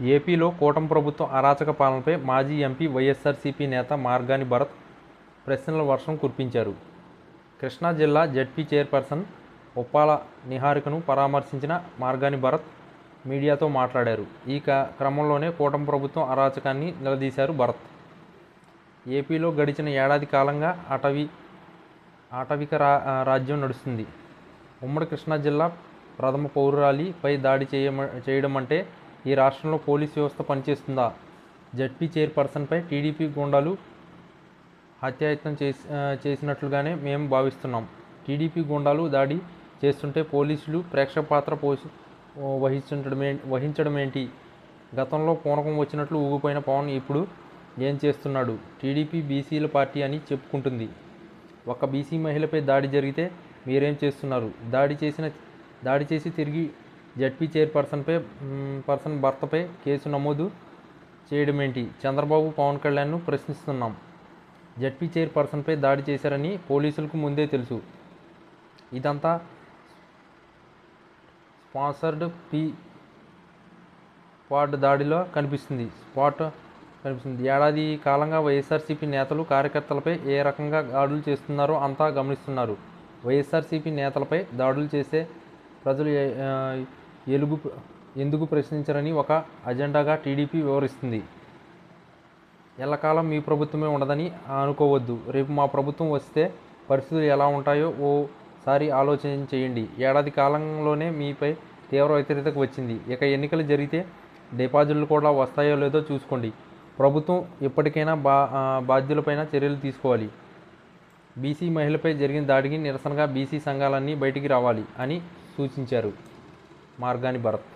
ఏపీలో కూటమి ప్రభుత్వం అరాచక పాలనపై మాజీ ఎంపీ వైఎస్ఆర్సీపీ నేత మార్గాని భరత్ ప్రశ్నల వర్షం కురిపించారు. కృష్ణా జిల్లా జడ్పీ చైర్పర్సన్ ఉప్పాల నిహారికను పరామర్శించిన మార్గాని భరత్ మీడియాతో మాట్లాడారు. ఈ క- క్రమంలోనే కూటమి ప్రభుత్వం అరాచకాన్ని నిలదీశారు భరత్. ఏపీలో గడిచిన ఏడాది కాలంగా అటవీ ఆటవిక రా రాజ్యం నడుస్తుంది. ఉమ్మడి కృష్ణా జిల్లా ప్రథమ పౌరురాలిపై దాడి చేయమ చేయడం అంటే ఈ రాష్ట్రంలో పోలీస్ వ్యవస్థ పనిచేస్తుందా? జడ్పీ చైర్పర్సన్పై టీడీపీ గుండాలు హత్యాయత్నం చేసి చేసినట్లుగానే మేము భావిస్తున్నాం. టీడీపీ గుండాలు దాడి చేస్తుంటే పోలీసులు ప్రేక్షక పాత్ర పోసి వహించడమే వహించడం ఏంటి గతంలో పూనకం వచ్చినట్లు ఊగిపోయిన పవన్ ఇప్పుడు ఏం చేస్తున్నాడు? టీడీపీ బీసీల పార్టీ అని చెప్పుకుంటుంది. ఒక బీసీ మహిళపై దాడి జరిగితే మీరేం చేస్తున్నారు? దాడి చేసిన దాడి చేసి తిరిగి జడ్పీ చైర్పర్సన్పై పర్సన్ భర్తపై కేసు నమోదు చేయడం ఏంటి చంద్రబాబు పవన్ కళ్యాణ్ను ప్రశ్నిస్తున్నాం. జడ్పీ చైర్పర్సన్పై దాడి చేశారని పోలీసులకు ముందే తెలుసు. ఇదంతా స్పాన్సర్డ్ పీ స్పాట్ దాడిలో కనిపిస్తుంది. స్పాట్ కనిపిస్తుంది. ఏడాది కాలంగా వైఎస్ఆర్సీపీ నేతలు కార్యకర్తలపై ఏ రకంగా దాడులు చేస్తున్నారో అంతా గమనిస్తున్నారు. వైఎస్ఆర్సీపీ నేతలపై దాడులు చేసే ప్రజలు ఎలుగు ఎందుకు ప్రశ్నించరని ఒక అజెండాగా టీడీపీ వివరిస్తుంది. ఎల్లకాలం మీ ప్రభుత్వమే ఉండదని అనుకోవద్దు. రేపు మా ప్రభుత్వం వస్తే పరిస్థితులు ఎలా ఉంటాయో ఓసారి ఆలోచన చేయండి. ఏడాది కాలంలోనే మీపై తీవ్ర వ్యతిరేకత వచ్చింది. ఇక ఎన్నికలు జరిగితే డిపాజిట్లు కూడా వస్తాయో లేదో చూసుకోండి. ప్రభుత్వం ఎప్పటికైనా బా బాధ్యులపైన చర్యలు తీసుకోవాలి. బీసీ మహిళపై జరిగిన దాడికి నిరసనగా బీసీ సంఘాలన్నీ బయటికి రావాలి అని సూచించారు. మార్గాన్ని భరత్